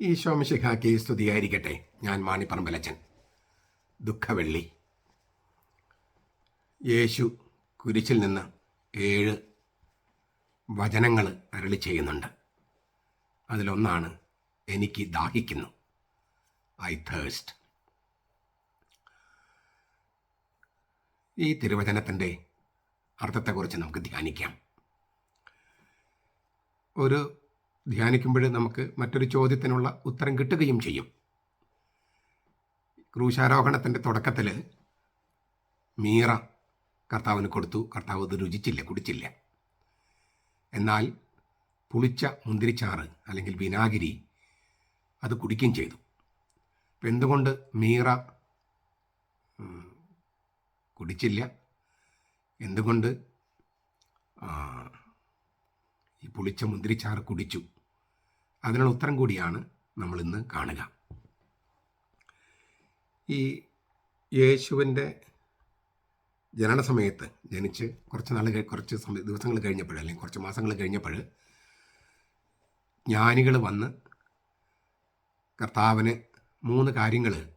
ഈശോമിശിഹാക്കി സ്തുതിയായിരിക്കട്ടെ. ഞാൻ മാണിപ്പറമ്പലച്ചൻ. ദുഃഖവെള്ളി. യേശു കുരിശിൽ നിന്ന് ഏഴ് വചനങ്ങൾ അരളി ചെയ്യുന്നുണ്ട്. അതിലൊന്നാണ് എനിക്ക് ദാഹിക്കുന്നു. ഐ തേഴ്സ്റ്റ് ഈ തിരുവചനത്തിന്റെ അർത്ഥത്തെക്കുറിച്ച് നമുക്ക് ധ്യാനിക്കാം. ഒരു ധ്യാനിക്കുമ്പോൾ നമുക്ക് മറ്റൊരു ചോദ്യത്തിനുള്ള ഉത്തരം കിട്ടുകയും ചെയ്യും. ക്രൂശാരോഹണത്തിന്റെ തുടക്കത്തിൽ മീറ കർത്താവിന് കൊടുത്തു. കർത്താവ് അത് രുചിച്ചില്ല കുടിച്ചില്ല. എന്നാൽ പുളിച്ച മുന്തിരിച്ചാറ് അല്ലെങ്കിൽ വിനാഗിരി അത് കുടിക്കുകയും ചെയ്തു. അപ്പം എന്തുകൊണ്ട് മീറ കുടിച്ചില്ല? എന്തുകൊണ്ട് ഈ പുളിച്ച മുന്തിരിച്ചാറ് കുടിച്ചു? അതിനുള്ള ഉത്തരം കൂടിയാണ് നമ്മൾ ഇന്ന് കാണുക. ഈ യേശുവിന്റെ ജനന സമയത്ത് ജനിച്ച് കുറച്ച് നാൾ കുറച്ച് സമയ ദിവസങ്ങൾ കഴിഞ്ഞപ്പോൾ അല്ലെങ്കിൽ കുറച്ച് മാസങ്ങൾ കഴിഞ്ഞപ്പോൾ ജ്ഞാനികൾ വന്ന് കർത്താവിന് മൂന്ന് കാര്യങ്ങൾ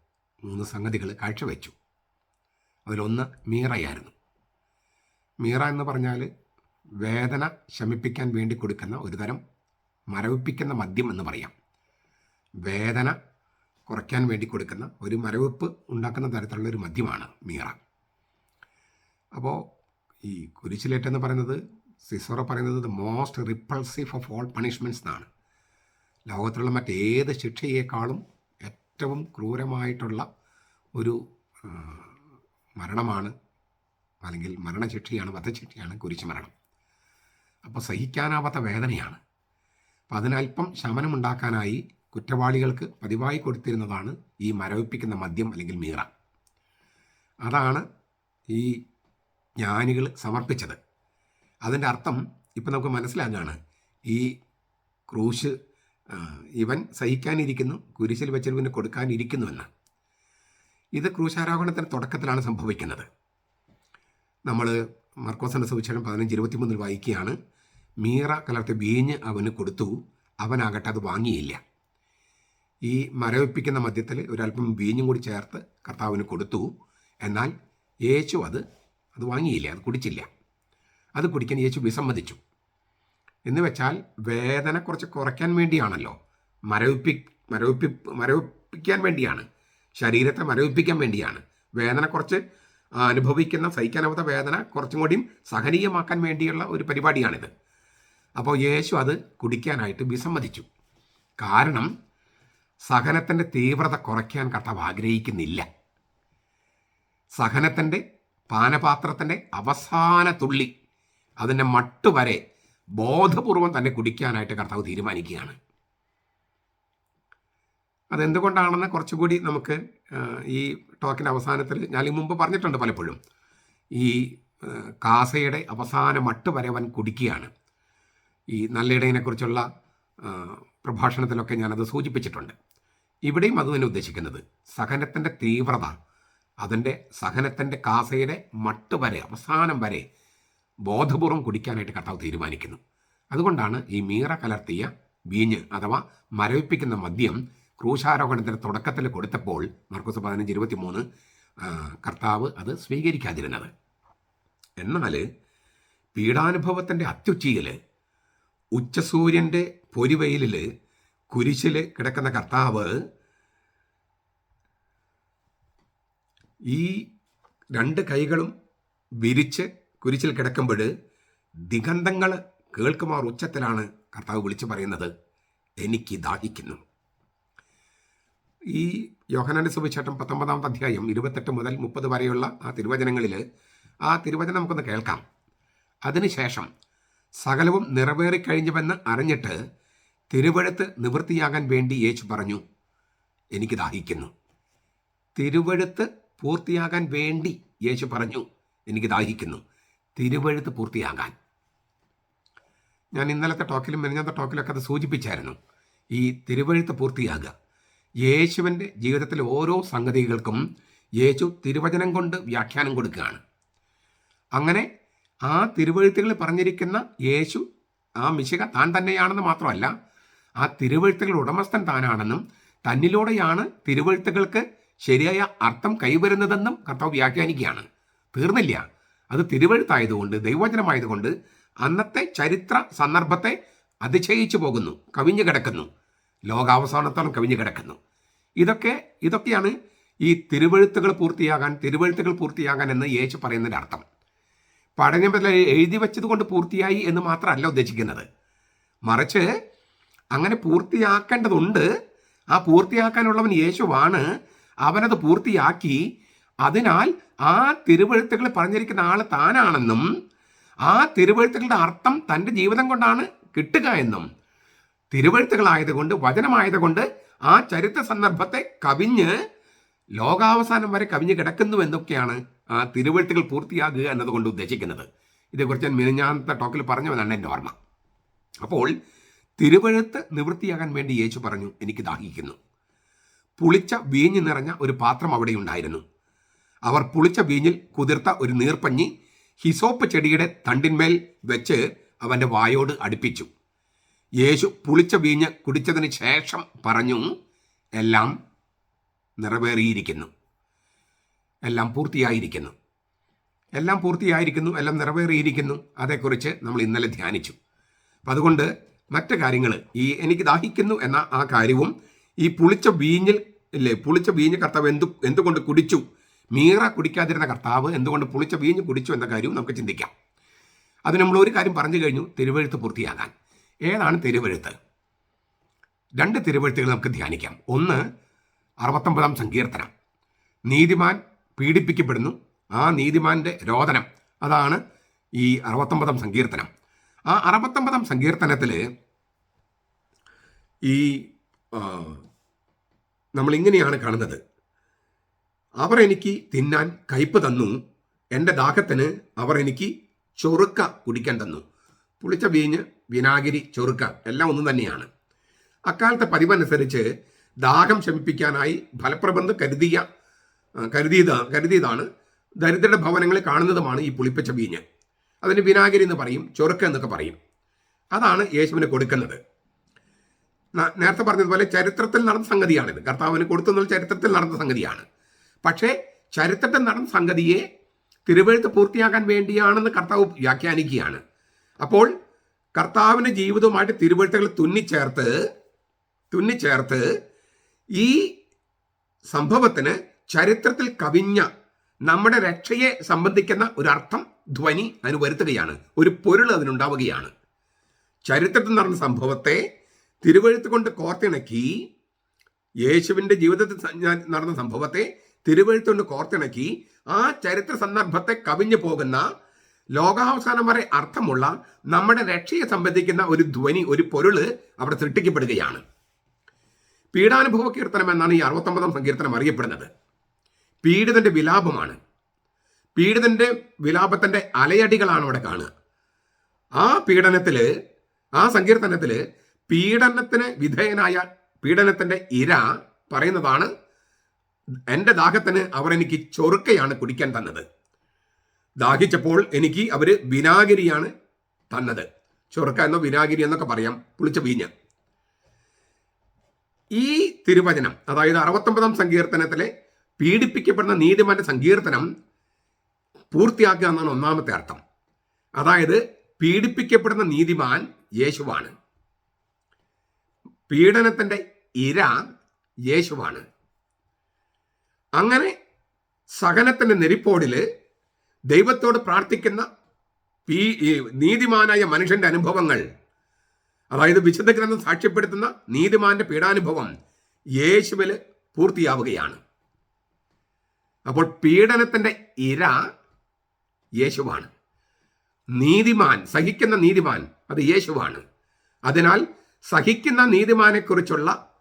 മൂന്ന് സംഗതികൾ കാഴ്ചവെച്ചു. അതിലൊന്ന് മീറയായിരുന്നു. മീറ എന്ന് പറഞ്ഞാൽ വേദന ശമിപ്പിക്കാൻ വേണ്ടി കൊടുക്കുന്ന ഒരുതരം മരവിപ്പിക്കുന്ന മദ്യം എന്ന് പറയാം. വേദന കുറയ്ക്കാൻ വേണ്ടി കൊടുക്കുന്ന ഒരു മരവിപ്പ് ഉണ്ടാക്കുന്ന തരത്തിലുള്ള ഒരു മദ്യമാണ് മീറ. അപ്പോൾ ഈ കുരിശിലേറ്റ് എന്ന് പറയുന്നത് സിസോറ പറയുന്നത് most repulsive of all punishments എന്നാണ്. ലോകത്തിലുള്ള മറ്റേത് ശിക്ഷയേക്കാളും ഏറ്റവും ക്രൂരമായിട്ടുള്ള ഒരു മരണമാണ് അല്ലെങ്കിൽ മരണശിക്ഷയാണ് വധശിക്ഷയാണ് കുരിശ് മരണം. അപ്പോൾ സഹിക്കാനാവാത്ത വേദനയാണ്. അപ്പം അതിനല്പം ശമനമുണ്ടാക്കാനായി കുറ്റവാളികൾക്ക് പതിവായി കൊടുത്തിരുന്നതാണ് ഈ മരവിപ്പിക്കുന്ന മദ്യം അല്ലെങ്കിൽ മീറ. അതാണ് ഈ ജ്ഞാനികൾ സമർപ്പിച്ചത്. അതിന്റെ അർത്ഥം ഇപ്പം നമുക്ക് മനസ്സിലാകാണ് ഈ ക്രൂശ് ഇവൻ സഹിക്കാനിരിക്കുന്നു കുരിശിൽ വെച്ചവന് കൊടുക്കാനിരിക്കുന്നുവെന്ന്. ഇത് ക്രൂശാരോഹണത്തിന്റെ തുടക്കത്തിലാണ് സംഭവിക്കുന്നത്. നമ്മൾ മർക്കോസിന്റെ സുവിശേഷം പതിനഞ്ച് ഇരുപത്തിമൂന്നിൽ വായിക്കുകയാണ്. മീറ കലർത്ത് വീഞ്ഞ് അവന് കൊടുത്തു. അവനാകട്ടെ അത് വാങ്ങിയില്ല. ഈ മരവിപ്പിക്കുന്ന മദ്യത്തിൽ ഒരല്പം വീഞ്ഞും കൂടി ചേർത്ത് കർത്താവിന് കൊടുത്തു. എന്നാൽ യേശു അത് അത് വാങ്ങിയില്ല അത് കുടിച്ചില്ല. അത് കുടിക്കാൻ യേശു വിസമ്മതിച്ചു. എന്ന് വെച്ചാൽ വേദന കുറച്ച് കുറയ്ക്കാൻ വേണ്ടിയാണല്ലോ. മരവിപ്പി മരവിപ്പി മരവിപ്പിക്കാൻ വേണ്ടിയാണ്. ശരീരത്തെ മരവിപ്പിക്കാൻ വേണ്ടിയാണ്. വേദന കുറച്ച് അനുഭവിക്കുന്ന സഹിക്കാനാവാത്ത വേദന കുറച്ചും കൂടിയും സഹനീയമാക്കാൻ വേണ്ടിയുള്ള ഒരു പരിപാടിയാണിത്. അപ്പോൾ യേശു അത് കുടിക്കാനായിട്ട് വിസമ്മതിച്ചു. കാരണം സഹനത്തിന്റെ തീവ്രത കുറയ്ക്കാൻ കർത്താവ് ആഗ്രഹിക്കുന്നില്ല. സഹനത്തിന്റെ പാനപാത്രത്തിന്റെ അവസാന തുള്ളി അതിന്റെ മട്ട് വരെ ബോധപൂർവം തന്നെ കുടിക്കാനായിട്ട് കർത്താവ് തീരുമാനിക്കുകയാണ്. അതെന്തുകൊണ്ടാണെന്ന് കുറച്ചുകൂടി നമുക്ക് ഈ ടോക്കിന്റെ അവസാനത്തിൽ ഞാൻ ഈ മുമ്പ് പറഞ്ഞിട്ടുണ്ട് പലപ്പോഴും. ഈ കാസയുടെ അവസാന മട്ട് വരെ അവൻ കുടിക്കുകയാണ്. ഈ നല്ലയിടയിനെക്കുറിച്ചുള്ള പ്രഭാഷണത്തിലൊക്കെ ഞാനത് സൂചിപ്പിച്ചിട്ടുണ്ട്. ഇവിടെയും അത് തന്നെ ഉദ്ദേശിക്കുന്നത് സഹനത്തിന്റെ തീവ്രത അതിന്റെ സഹനത്തിന്റെ കാസയുടെ മട്ട് വരെ അവസാനം വരെ ബോധപൂർവം കുടിക്കാനായിട്ട് കർത്താവ് തീരുമാനിക്കുന്നു. അതുകൊണ്ടാണ് ഈ മീറ കലർത്തിയ വീഞ്ഞ് അഥവാ മരവിപ്പിക്കുന്ന മദ്യം ക്രൂശാരോഹണത്തിന്റെ തുടക്കത്തിൽ കൊടുത്തപ്പോൾ മർക്കോസ് പതിനഞ്ച് ഇരുപത്തി മൂന്ന് കർത്താവ് അത് സ്വീകരിക്കാതിരുന്നത്. എന്നാൽ പീഡാനുഭവത്തിന്റെ അത്യുച്ചിയിൽ ഉച്ചസൂര്യന്റെ പൊരിവെയിലിൽ കുരിശിൽ കിടക്കുന്ന കർത്താവ് ഈ രണ്ട് കൈകളും വിരിച്ച് കുരിശിൽ കിടക്കുമ്പോൾ ദിഗന്ധങ്ങൾ കേൾക്കുമാർ ഉച്ചത്തിലാണ് കർത്താവ് വിളിച്ചു പറയുന്നത്. എനിക്ക് ദാഹിക്കുന്നു. ഈ യോഹനാന്റെ സുവിശേഷം പത്തൊമ്പതാമത്തെ അധ്യായം ഇരുപത്തെട്ട് മുതൽ മുപ്പത് വരെയുള്ള ആ തിരുവചനങ്ങളിൽ ആ തിരുവചനം നമുക്കൊന്ന് കേൾക്കാം. അതിനുശേഷം സകലവും നിറവേറിക്കഴിഞ്ഞുവെന്ന് അറിഞ്ഞിട്ട് തിരുവഴുത്ത് നിവൃത്തിയാകാൻ വേണ്ടി യേശു പറഞ്ഞു എനിക്ക് ദാഹിക്കുന്നു. തിരുവഴുത്ത് പൂർത്തിയാകാൻ വേണ്ടി യേശു പറഞ്ഞു എനിക്ക് ദാഹിക്കുന്നു. തിരുവഴുത്ത് പൂർത്തിയാകാൻ. ഞാൻ ഇന്നലത്തെ ടോക്കിലും മെനഞ്ഞത്തെ ടോക്കിലൊക്കെ അത് സൂചിപ്പിച്ചായിരുന്നു ഈ തിരുവഴുത്ത് പൂർത്തിയാകുക. യേശുവിന്റെ ജീവിതത്തിലെ ഓരോ സംഗതികൾക്കും യേശു തിരുവചനം കൊണ്ട് വ്യാഖ്യാനം കൊടുക്കുകയാണ്. അങ്ങനെ ആ തിരുവഴുത്തുകളിൽ പറഞ്ഞിരിക്കുന്ന യേശു ആ മിശിക താൻ തന്നെയാണെന്ന് മാത്രമല്ല ആ തിരുവഴുത്തുകളുടെ ഉടമസ്ഥൻ താനാണെന്നും തന്നിലൂടെയാണ് തിരുവഴുത്തുകൾക്ക് ശരിയായ അർത്ഥം കൈവരുന്നതെന്നും കർത്താവ് വ്യാഖ്യാനിക്കുകയാണ്. തീർന്നില്ല. അത് തിരുവഴുത്തായതുകൊണ്ട് ദൈവവചനമായതുകൊണ്ട് അന്നത്തെ ചരിത്ര സന്ദർഭത്തെ അതിശയിച്ചു പോകുന്നു കവിഞ്ഞു കിടക്കുന്നു. ലോകാവസാനത്തോളം കവിഞ്ഞു കിടക്കുന്നു. ഇതൊക്കെ ഇതൊക്കെയാണ് ഈ തിരുവഴുത്തുകൾ പൂർത്തിയാകാൻ തിരുവഴുത്തുകൾ പൂർത്തിയാകാൻ എന്ന് യേശു പറയുന്നതിന്റെ അർത്ഥം. പഠനത്തിൽ എഴുതി വെച്ചത് കൊണ്ട് പൂർത്തിയായി എന്ന് മാത്രമല്ല ഉദ്ദേശിക്കുന്നത്. മറിച്ച് അങ്ങനെ പൂർത്തിയാക്കേണ്ടതുണ്ട്. ആ പൂർത്തിയാക്കാനുള്ളവൻ യേശുവാണ്. അവനത് പൂർത്തിയാക്കി. അതിനാൽ ആ തിരുവഴുത്തുകൾ പറഞ്ഞിരിക്കുന്ന ആൾ താനാണെന്നും ആ തിരുവഴുത്തുകളുടെ അർത്ഥം തന്റെ ജീവിതം കൊണ്ടാണ് കിട്ടുക എന്നും തിരുവഴുത്തുകളായതുകൊണ്ട് വചനമായതുകൊണ്ട് ആ ചരിത്ര സന്ദർഭത്തെ കവിഞ്ഞ് ലോകാവസാനം വരെ കവിഞ്ഞ് കിടക്കുന്നു എന്നൊക്കെയാണ് തിരുവഴുത്തുകൾ പൂർത്തിയാകുക എന്നതുകൊണ്ട് ഉദ്ദേശിക്കുന്നത്. ഇതേക്കുറിച്ച് ഞാൻ മിനിഞ്ഞാന്ത ടോക്കിൽ പറഞ്ഞവനാണ് എന്റെ ഓർമ്മ. അപ്പോൾ തിരുവഴുത്ത് നിവൃത്തിയാകാൻ വേണ്ടി യേശു പറഞ്ഞു എനിക്ക് ദാഹിക്കുന്നു. പുളിച്ച വീഞ്ഞ് നിറഞ്ഞ ഒരു പാത്രം അവിടെ ഉണ്ടായിരുന്നു. അവർ പുളിച്ച വീഞ്ഞിൽ കുതിർത്ത ഒരു നീർപ്പഞ്ഞി ഹിസോപ്പ് ചെടിയുടെ തണ്ടിന്മേൽ വെച്ച് അവന്റെ വായോട് അടുപ്പിച്ചു. യേശു പുളിച്ച വീഞ്ഞ് കുടിച്ചതിന് ശേഷം പറഞ്ഞു എല്ലാം നിറവേറിയിരിക്കുന്നു. എല്ലാം പൂർത്തിയായിരിക്കുന്നു. എല്ലാം പൂർത്തിയായിരിക്കുന്നു എല്ലാം നിറവേറിയിരിക്കുന്നു. അതേക്കുറിച്ച് നമ്മൾ ഇന്നലെ ധ്യാനിച്ചു. അപ്പം അതുകൊണ്ട് മറ്റ് കാര്യങ്ങൾ ഈ എനിക്ക് ദാഹിക്കുന്നു എന്ന ആ കാര്യവും ഈ പുളിച്ച വീഞ്ഞിൽ ഇല്ലേ പുളിച്ച വീഞ്ഞ് കർത്താവ് എന്തു എന്തുകൊണ്ട് കുടിച്ചു? മീറ കുടിക്കാതിരുന്ന കർത്താവ് എന്തുകൊണ്ട് പുളിച്ച വീഞ്ഞ് കുടിച്ചു എന്ന കാര്യവും നമുക്ക് ചിന്തിക്കാം. അത് നമ്മൾ ഒരു കാര്യം പറഞ്ഞു കഴിഞ്ഞു തിരുവഴുത്ത് പൂർത്തിയാകാൻ. ഏതാണ് തിരുവഴുത്ത്? രണ്ട് തിരുവഴുത്തുകൾ നമുക്ക് ധ്യാനിക്കാം. ഒന്ന് അറുപത്തൊമ്പതാം സങ്കീർത്തനം. നീതിമാൻ പീഡിപ്പിക്കപ്പെടുന്നു. ആ നീതിമാന്റെ രോദനം. അതാണ് ഈ അറുപത്തൊമ്പതാം സങ്കീർത്തനം. ആ അറുപത്തൊമ്പതാം സങ്കീർത്തനത്തിൽ ഈ നമ്മളിങ്ങനെയാണ് കാണുന്നത്. അവർ എനിക്ക് തിന്നാൻ കയ്പ് തന്നു. എന്റെ ദാഹത്തിന് അവർ എനിക്ക് ചൊറുക്ക കുടിക്കാൻ തന്നു. പുളിച്ച വീഞ്ഞ് വിനാഗിരി ചൊറുക്ക എല്ലാം ഒന്നും തന്നെയാണ്. അക്കാലത്തെ പതിവനുസരിച്ച് ദാഹം ശമിപ്പിക്കാനായി ഫലപ്രബന്ധം കരുതിയ ആ, കരുതിയത കരുതിയതാണ്. ദരിദ്രരുടെ ഭവനങ്ങളിൽ കാണുന്നതുമാണ് ഈ പുളിപ്പച്ച വീഞ്ഞ്. അതിന് വിനാഗിരി എന്ന് പറയും ചൊറുക്ക എന്നൊക്കെ പറയും. അതാണ് യേശുവിന് കൊടുക്കുന്നത്. നേരത്തെ പറഞ്ഞതുപോലെ ചരിത്രത്തിൽ നടന്ന സംഗതിയാണിത്. കർത്താവിന് കൊടുത്തുന്നത് ചരിത്രത്തിൽ നടന്ന സംഗതിയാണ്. പക്ഷേ ചരിത്രത്തിൽ നടന്ന സംഗതിയെ തിരുവഴുത്ത് പൂർത്തിയാക്കാൻ വേണ്ടിയാണെന്ന് കർത്താവ് വ്യാഖ്യാനിക്കുകയാണ്. അപ്പോൾ കർത്താവിന്റെ ജീവിതവുമായിട്ട് തിരുവഴുത്തുകൾ തുന്നിച്ചേർത്ത് തുന്നിച്ചേർത്ത് ഈ സംഭവത്തിന് ചരിത്രത്തിൽ കവിഞ്ഞ നമ്മുടെ രക്ഷയെ സംബന്ധിക്കുന്ന ഒരു അർത്ഥം ധ്വനി അതിന് വരുത്തുകയാണ്. ഒരു പൊരുൾ അതിനുണ്ടാവുകയാണ്. ചരിത്രത്തിൽ നടന്ന സംഭവത്തെ തിരുവഴുത്ത് കൊണ്ട് കോർത്തിണക്കി യേശുവിന്റെ ജീവിതത്തിൽ നടന്ന സംഭവത്തെ തിരുവഴുത്ത് കൊണ്ട് കോർത്തിണക്കി ആ ചരിത്ര സന്ദർഭത്തെ കവിഞ്ഞു പോകുന്ന ലോകാവസാനം വരെ അർത്ഥമുള്ള നമ്മുടെ രക്ഷയെ സംബന്ധിക്കുന്ന ഒരു ധ്വനി ഒരു പൊരുൾ അവിടെ സൃഷ്ടിക്കപ്പെടുകയാണ്. പീഡാനുഭവ കീർത്തനം എന്നാണ് ഈ അറുപത്തൊമ്പതാം സങ്കീർത്തനം അറിയപ്പെടുന്നത്. പീഡിതന്റെ വിലാപമാണ്. പീഡിതന്റെ വിലാപത്തിന്റെ അലയടികളാണ് അവിടെ കാണുക. ആ പീഡനത്തിൽ ആ സങ്കീർത്തനത്തിൽ പീഡനത്തിന് വിധേയനായ പീഡനത്തിന്റെ ഇര പറയുന്നതാണ് എന്റെ ദാഹത്തിന് അവർ എനിക്ക് ചൊറുക്കയാണ് കുടിക്കാൻ തന്നത്. ദാഹിച്ചപ്പോൾ എനിക്ക് അവർ വിനാഗിരിയാണ് തന്നത്. ചൊറുക്ക എന്നോ വിനാഗിരി എന്നൊക്കെ പറയാം പുളിച്ച വീഞ്ഞ്. ഈ തിരുവചനം അതായത് അറുപത്തൊമ്പതാം സങ്കീർത്തനത്തിലെ പീഡിപ്പിക്കപ്പെടുന്ന നീതിമാന്റെ സങ്കീർത്തനം പൂർത്തിയാക്കുക എന്നാണ് ഒന്നാമത്തെ അർത്ഥം. അതായത് പീഡിപ്പിക്കപ്പെടുന്ന നീതിമാൻ യേശുവാണ്. പീഡനത്തിന്റെ ഇര യേശുവാണ്. അങ്ങനെ സഹനത്തിന്റെ നെരിപ്പോടിൽ ദൈവത്തോട് പ്രാർത്ഥിക്കുന്ന നീതിമാനായ മനുഷ്യന്റെ അനുഭവങ്ങൾ അതായത് വിശുദ്ധ ഗ്രന്ഥം സാക്ഷ്യപ്പെടുത്തുന്ന നീതിമാന്റെ പീഡാനുഭവം യേശുവിൽ പൂർത്തിയാവുകയാണ്. അപ്പോൾ പീഡനത്തിന്റെ ഇര യേശുവാണ്. നീതിമാൻ സഹിക്കുന്ന നീതിമാൻ അത് യേശുവാണ്. അതിനാൽ സഹിക്കുന്ന നീതിമാനെക്കുറിച്ചുള്ള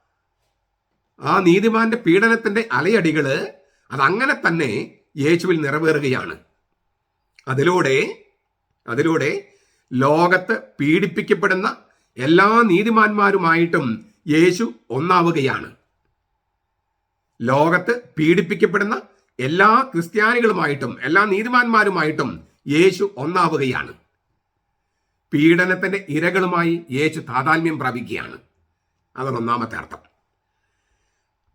ആ നീതിമാന്റെ പീഡനത്തിന്റെ അലയടികൾ അതങ്ങനെ തന്നെ യേശുവിൽ നിറവേറുകയാണ്. അതിലൂടെ അതിലൂടെ ലോകത്ത് പീഡിപ്പിക്കപ്പെടുന്ന എല്ലാ നീതിമാന്മാരുമായിട്ടും യേശു ഒന്നാവുകയാണ്. ലോകത്ത് പീഡിപ്പിക്കപ്പെടുന്ന എല്ലാ ക്രിസ്ത്യാനികളുമായിട്ടും എല്ലാ നീതിമാന്മാരുമായിട്ടും യേശു ഒന്നാവുകയാണ്. പീഡനത്തിന്റെ ഇരകളുമായി യേശു താതാത്മ്യം പ്രാപിക്കുകയാണ്. അതാണ് ഒന്നാമത്തെ അർത്ഥം.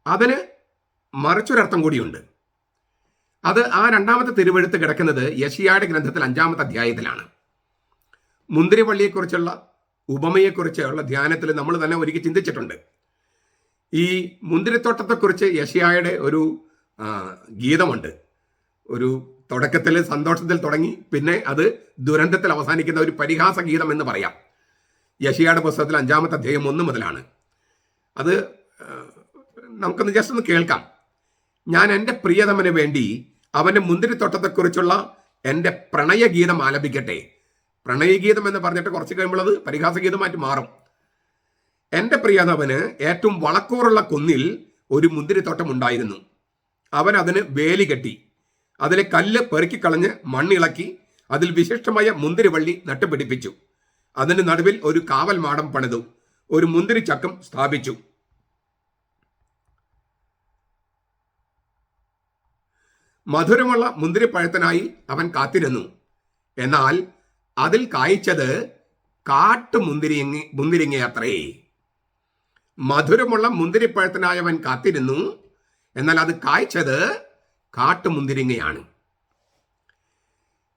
അതിന് മറിച്ചൊരർത്ഥം കൂടിയുണ്ട്. അത് ആ രണ്ടാമത്തെ തിരുവഴുത്ത് കിടക്കുന്നത് യശിയായുടെ ഗ്രന്ഥത്തിൽ അഞ്ചാമത്തെ അധ്യായത്തിലാണ്. മുന്തിരിവള്ളിയെക്കുറിച്ചുള്ള ഉപമയെക്കുറിച്ചുള്ള ധ്യാനത്തിൽ നമ്മൾ തന്നെ ഒരുക്കി ചിന്തിച്ചിട്ടുണ്ട്. ഈ മുന്തിരിത്തോട്ടത്തെക്കുറിച്ച് യശിയായുടെ ഒരു ഗീതമുണ്ട്. ഒരു തുടക്കത്തിൽ സന്തോഷത്തിൽ തുടങ്ങി പിന്നെ അത് ദുരന്തത്തിൽ അവസാനിക്കുന്ന ഒരു പരിഹാസ ഗീതം എന്ന് പറയാം. യശിയായുടെ പുസ്തകത്തിൽ അഞ്ചാമത്തെ അധ്യായം ഒന്ന് മുതലാണ്. അത് നമുക്കൊന്ന് ജസ്റ്റ് ഒന്ന് കേൾക്കാം. ഞാൻ എന്റെ പ്രിയതമന് വേണ്ടി അവന്റെ മുന്തിരിത്തോട്ടത്തെക്കുറിച്ചുള്ള എന്റെ പ്രണയഗീതം ആലപിക്കട്ടെ. പ്രണയഗീതം എന്ന് പറഞ്ഞിട്ട് കുറച്ച് കഴിയുമ്പോൾ അത് പരിഹാസഗീതമായിട്ട് മാറും. എന്റെ പ്രിയതമന് ഏറ്റവും വളക്കൂറുള്ള കുന്നിൽ ഒരു മുന്തിരിത്തോട്ടം ഉണ്ടായിരുന്നു. അവൻ അതിന് വേലി കെട്ടി. അതിലെ കല്ല് പെറുക്കിക്കളഞ്ഞ് മണ്ണിളക്കി അതിൽ വിശിഷ്ടമായ മുന്തിരിവള്ളി നട്ടുപിടിപ്പിച്ചു. അതിന്റെ നടുവിൽ ഒരു കാവൽ മാടം പണിതു. ഒരു മുന്തിരി ചക്കം സ്ഥാപിച്ചു. മധുരമുള്ള മുന്തിരിപ്പഴത്തിനായി അവൻ കാത്തിരുന്നു. എന്നാൽ അതിൽ കായ്ച്ചത് കാട്ടു മുന്തിരിങ്ങ മുന്തിരിങ്ങയത്രേ. മധുരമുള്ള മുന്തിരിപ്പഴത്തിനായി അവൻ കാത്തിരുന്നു. എന്നാൽ അത് കായ്ച്ചത് കാട്ടുമുന്തിരിങ്ങയാണ്.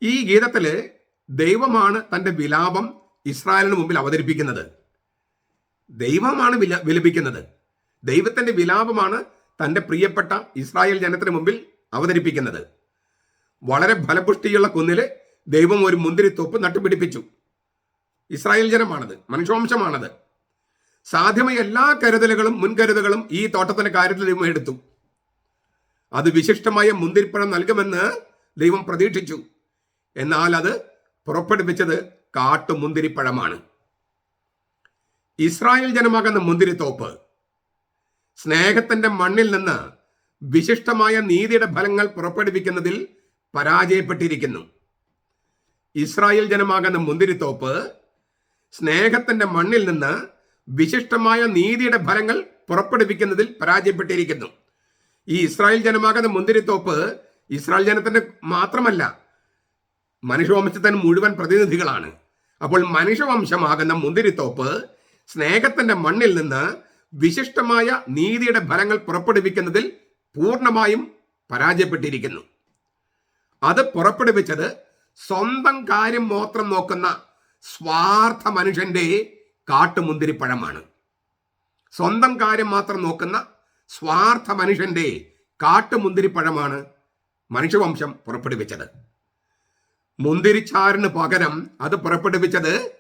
ഈ ഗീതത്തിൽ ദൈവമാണ് തന്റെ വിലാപം ഇസ്രായേലിന് മുമ്പിൽ അവതരിപ്പിക്കുന്നത്. ദൈവമാണ് വില വിലപിക്കുന്നത്. ദൈവത്തിന്റെ വിലാപമാണ് തന്റെ പ്രിയപ്പെട്ട ഇസ്രായേൽ ജനത്തിന് മുമ്പിൽ അവതരിപ്പിക്കുന്നത്. വളരെ ഫലപുഷ്ടിയുള്ള കുന്നിൽ ദൈവം ഒരു മുന്തിരിത്തോപ്പ് നട്ടുപിടിപ്പിച്ചു. ഇസ്രായേൽ ജനമാണത് മനുഷ്യവംശമാണത് സാധ്യമായ എല്ലാ കരുതലുകളും മുൻകരുതലുകളും ഈ തോട്ടത്തിന്റെ കാര്യത്തിൽ ദൈവം എടുത്തു. അത് വിശിഷ്ടമായ മുന്തിരിപ്പഴം നൽകുമെന്ന് ദൈവം പ്രതീക്ഷിച്ചു. എന്നാൽ അത് പുറപ്പെടുവിച്ചത് കാട്ടുമുന്തിരിപ്പഴമാണ്. ഇസ്രായേൽ ജനമാകുന്ന മുന്തിരിത്തോപ്പ് സ്നേഹത്തിന്റെ മണ്ണിൽ നിന്ന് വിശിഷ്ടമായ നീതിയുടെ ഫലങ്ങൾ പുറപ്പെടുവിക്കുന്നതിൽ പരാജയപ്പെട്ടിരിക്കുന്നു. ഇസ്രായേൽ ജനമാകുന്ന മുന്തിരിത്തോപ്പ് സ്നേഹത്തിന്റെ മണ്ണിൽ നിന്ന് വിശിഷ്ടമായ നീതിയുടെ ഫലങ്ങൾ പുറപ്പെടുവിക്കുന്നതിൽ പരാജയപ്പെട്ടിരിക്കുന്നു. ഈ ഇസ്രായേൽ ജനമാകുന്ന മുന്തിരിത്തോപ്പ് ഇസ്രായേൽ ജനത്തിന്റെ മാത്രമല്ല മനുഷ്യവംശത്തിന് മുഴുവൻ പ്രതിനിധികളാണ്. അപ്പോൾ മനുഷ്യവംശമാകുന്ന മുന്തിരിത്തോപ്പ് സ്നേഹത്തിന്റെ മണ്ണിൽ നിന്ന് വിശിഷ്ടമായ നീതിയുടെ ഫലങ്ങൾ പുറപ്പെടുവിക്കുന്നതിൽ പൂർണമായും പരാജയപ്പെട്ടിരിക്കുന്നു. അത് പുറപ്പെടുവിച്ചത് സ്വന്തം കാര്യം മാത്രം നോക്കുന്ന സ്വാർത്ഥ മനുഷ്യന്റെ കാട്ടുമുന്തിരിപ്പഴമാണ്. സ്വന്തം കാര്യം മാത്രം നോക്കുന്ന സ്വാർത്ഥ മനുഷ്യന്റെ കാട്ടുമുന്തിരിപ്പഴമാണ് മനുഷ്യവംശം പുറപ്പെടുവിച്ചത്. മുന്തിരിച്ചാറിന് പകരം അത് പുറപ്പെടുവിച്ചത്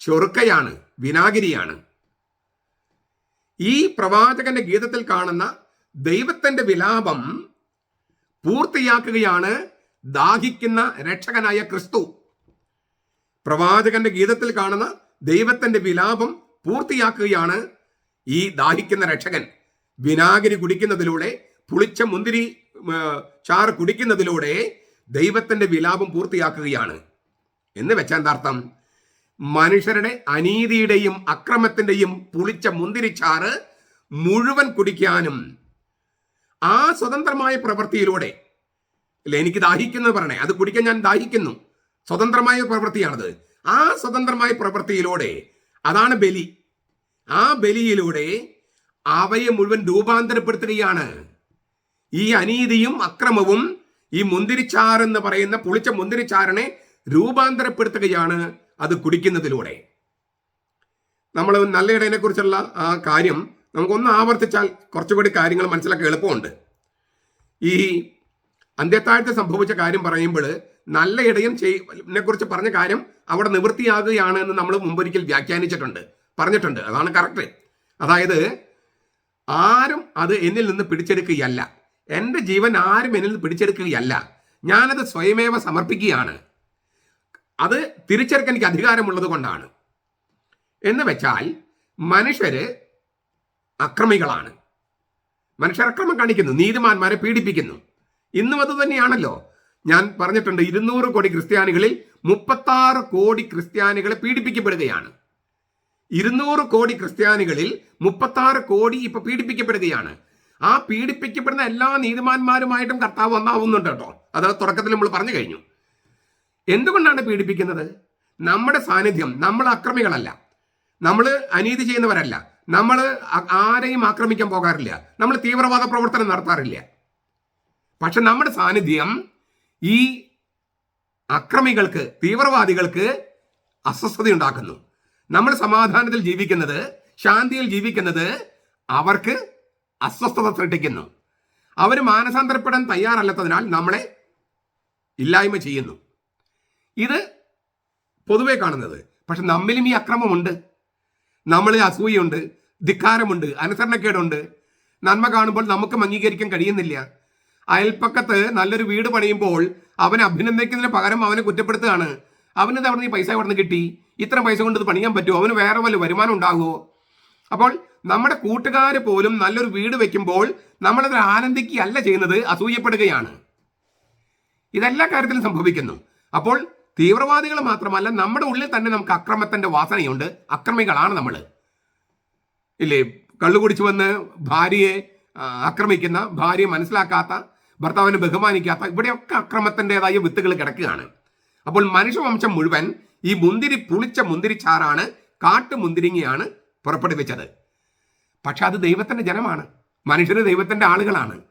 ചൊറുക്കയാണ് വിനാഗിരിയാണ്. ഈ പ്രവാചകന്റെ ഗീതത്തിൽ കാണുന്ന ദൈവത്തിന്റെ വിലാപം പൂർത്തിയാക്കുകയാണ് ദാഹിക്കുന്ന രക്ഷകനായ ക്രിസ്തു. പ്രവാചകന്റെ ഗീതത്തിൽ കാണുന്ന ദൈവത്തിന്റെ വിലാപം പൂർത്തിയാക്കുകയാണ് ഈ ദാഹിക്കുന്ന രക്ഷകൻ. വിനാഗിരി കുടിക്കുന്നതിലൂടെ പുളിച്ച മുന്തിരി ചാറ് കുടിക്കുന്നതിലൂടെ ദൈവത്തിന്റെ വിലാപം പൂർത്തിയാക്കുകയാണ്. എന്ന് വെച്ചാന്തർത്ഥം മനുഷ്യരുടെ അനീതിയുടെയും അക്രമത്തിന്റെയും പുളിച്ച മുന്തിരി ചാറ് മുഴുവൻ കുടിക്കാനും ആ സ്വതന്ത്രമായ പ്രവൃത്തിയിലൂടെ അല്ലെ എനിക്ക് ദാഹിക്കുന്നത് പറയണേ അത് കുടിക്കാൻ ഞാൻ ദാഹിക്കുന്നു. സ്വതന്ത്രമായ പ്രവൃത്തിയാണത്. ആ സ്വതന്ത്രമായ പ്രവൃത്തിയിലൂടെ അതാണ് ബലി. ആ ബലിയിലൂടെ അവയെ മുഴുവൻ രൂപാന്തരപ്പെടുത്തുകയാണ്. ഈ അനീതിയും അക്രമവും ഈ മുന്തിരിച്ചാറെന്ന് പറയുന്ന പുളിച്ച മുന്തിരിച്ചാറിനെ രൂപാന്തരപ്പെടുത്തുകയാണ് അത് കുടിക്കുന്നതിലൂടെ. നമ്മൾ നല്ല ഇടയനെ കുറിച്ചുള്ള ആ കാര്യം നമുക്കൊന്ന് ആവർത്തിച്ചാൽ കുറച്ചുകൂടി കാര്യങ്ങൾ മനസ്സിലാക്കാൻ എളുപ്പമുണ്ട്. ഈ അന്ത്യത്താഴത്ത് സംഭവിച്ച കാര്യം പറയുമ്പോൾ നല്ല ഇടയും ചെയ്യെ കുറിച്ച് പറഞ്ഞ കാര്യം അവിടെ നിവൃത്തിയാകുകയാണ് എന്ന് നമ്മൾ മുമ്പൊരിക്കൽ വ്യാഖ്യാനിച്ചിട്ടുണ്ട് പറഞ്ഞിട്ടുണ്ട്. അതാണ് കറക്റ്റ്. അതായത് ആരും അത് എന്നിൽ നിന്ന് പിടിച്ചെടുക്കുകയല്ല. എന്റെ ജീവൻ ആരും എന്നിൽ നിന്ന് പിടിച്ചെടുക്കുകയല്ല. ഞാനത് സ്വയമേവ സമർപ്പിക്കുകയാണ്. അത് തിരിച്ചെടുക്കാൻ എനിക്ക് അധികാരമുള്ളത് കൊണ്ടാണ്. എന്ന് വെച്ചാൽ മനുഷ്യര് അക്രമികളാണ്. മനുഷ്യർ അക്രമം കാണിക്കുന്നു നീതിമാന്മാരെ പീഡിപ്പിക്കുന്നു. ഇന്നും അത് തന്നെയാണല്ലോ. ഞാൻ പറഞ്ഞിട്ടുണ്ട് ഇരുന്നൂറ് കോടി ക്രിസ്ത്യാനികളിൽ മുപ്പത്താറ് കോടി ക്രിസ്ത്യാനികളെ പീഡിപ്പിക്കപ്പെടുകയാണ്. ഇരുന്നൂറ് കോടി ക്രിസ്ത്യാനികളിൽ മുപ്പത്താറ് കോടി ഇപ്പൊ പീഡിപ്പിക്കപ്പെടുകയാണ്. ആ പീഡിപ്പിക്കപ്പെടുന്ന എല്ലാ നീതിമാന്മാരുമായിട്ടും കർത്താവ് ഒന്നാവുന്നുണ്ട് കേട്ടോ. അത് തുടക്കത്തിൽ നമ്മൾ പറഞ്ഞു കഴിഞ്ഞു. എന്തുകൊണ്ടാണ് പീഡിപ്പിക്കുന്നത്? നമ്മുടെ സാന്നിധ്യം നമ്മൾ അക്രമികളല്ല. നമ്മൾ അനീതി ചെയ്യുന്നവരല്ല. നമ്മൾ ആരെയും ആക്രമിക്കാൻ പോകാറില്ല. നമ്മൾ തീവ്രവാദ പ്രവർത്തനം നടത്താറില്ല. പക്ഷെ നമ്മുടെ സാന്നിധ്യം ഈ അക്രമികൾക്ക് തീവ്രവാദികൾക്ക് അസ്വസ്ഥതയുണ്ടാക്കുന്നു. നമ്മൾ സമാധാനത്തിൽ ജീവിക്കുന്നത് ശാന്തിയിൽ ജീവിക്കുന്നത് അവർക്ക് അസ്വസ്ഥത സൃഷ്ടിക്കുന്നു. അവർ മാനസാന്തരപ്പെടാൻ തയ്യാറല്ലാത്തതിനാൽ നമ്മളെ ഇല്ലായ്മ ചെയ്യുന്നു. ഇത് പൊതുവെ കാണുന്നത്. പക്ഷെ നമ്മിലും ഈ അക്രമമുണ്ട്. നമ്മളിൽ അസൂയുണ്ട് ധിക്കാരമുണ്ട് അനുസരണക്കേടുണ്ട്. നന്മ കാണുമ്പോൾ നമുക്ക് അംഗീകരിക്കാൻ കഴിയുന്നില്ല. അയൽപ്പക്കത്ത് നല്ലൊരു വീട് പണിയുമ്പോൾ അവനെ അഭിനന്ദിക്കുന്നതിന് പകരം അവനെ കുറ്റപ്പെടുത്തുകയാണ്. അവനത് അവിടെ നിന്ന് പൈസ അവിടെ നിന്ന് കിട്ടി? ഇത്ര പൈസ കൊണ്ട് ഇത് പണിയാൻ പറ്റുമോ? അവന് വേറെ വല്ല വരുമാനം ഉണ്ടാകുമോ? അപ്പോൾ നമ്മുടെ കൂട്ടുകാർ പോലും നല്ലൊരു വീട് വെക്കുമ്പോൾ നമ്മളത് ആനന്ദിക്കുകയല്ല ചെയ്യുന്നത് അസൂയപ്പെടുകയാണ്. ഇതെല്ലാ കാര്യത്തിലും സംഭവിക്കുന്നു. അപ്പോൾ തീവ്രവാദികൾ മാത്രമല്ല നമ്മുടെ ഉള്ളിൽ തന്നെ നമുക്ക് അക്രമത്തിന്റെ വാസനയുണ്ട്. അക്രമികളാണ് നമ്മൾ ഇല്ലേ? കള്ളു കുടിച്ചു വന്ന് ഭാര്യയെ ആക്രമിക്കുന്ന ഭാര്യയെ മനസ്സിലാക്കാത്ത ഭർത്താവിനെ ബഹുമാനിക്കാത്ത ഇവിടെയൊക്കെ അക്രമത്തിന്റെതായ വിത്തുകൾ കിടക്കുകയാണ്. അപ്പോൾ മനുഷ്യവംശം മുഴുവൻ ഈ മുന്തിരി പുളിച്ച മുന്തിരിച്ചാറാണ് കാട്ടുമുന്തിരിങ്ങയാണ് പുറപ്പെടുവിച്ചത്. പക്ഷെ അത് ദൈവത്തിന്റെ ജനമാണ്. മനുഷ്യര് ദൈവത്തിന്റെ ആളുകളാണ്.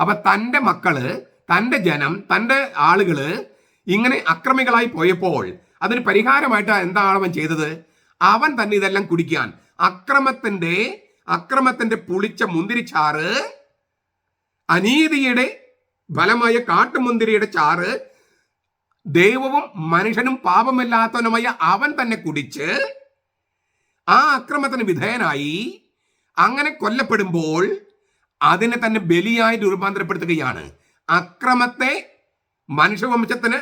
അപ്പൊ തന്റെ മക്കൾ തന്റെ ജനം തന്റെ ആളുകൾ ഇങ്ങനെ അക്രമികളായി പോയപ്പോൾ അതിന് പരിഹാരമായിട്ട് എന്താണ് അവൻ ചെയ്തത്? അവൻ തന്നെ ഇതെല്ലാം കുടിക്കാൻ. അക്രമത്തിന്റെ അക്രമത്തിന്റെ പുളിച്ച മുന്തിരിച്ചാറ് അനീതിയുടെ ഫലമായ കാട്ടുമുന്തിരിയുടെ ചാറ് ദൈവവും മനുഷ്യനും പാപമില്ലാത്തവനുമായ അവൻ തന്നെ കുടിച്ച് ആ അക്രമത്തിന് വിധേയനായി അങ്ങനെ കൊല്ലപ്പെടുമ്പോൾ അതിനെ തന്നെ ബലിയായി രൂപാന്തരപ്പെടുത്തുകയാണ്. അക്രമത്തെ മനുഷ്യവംശത്തിന്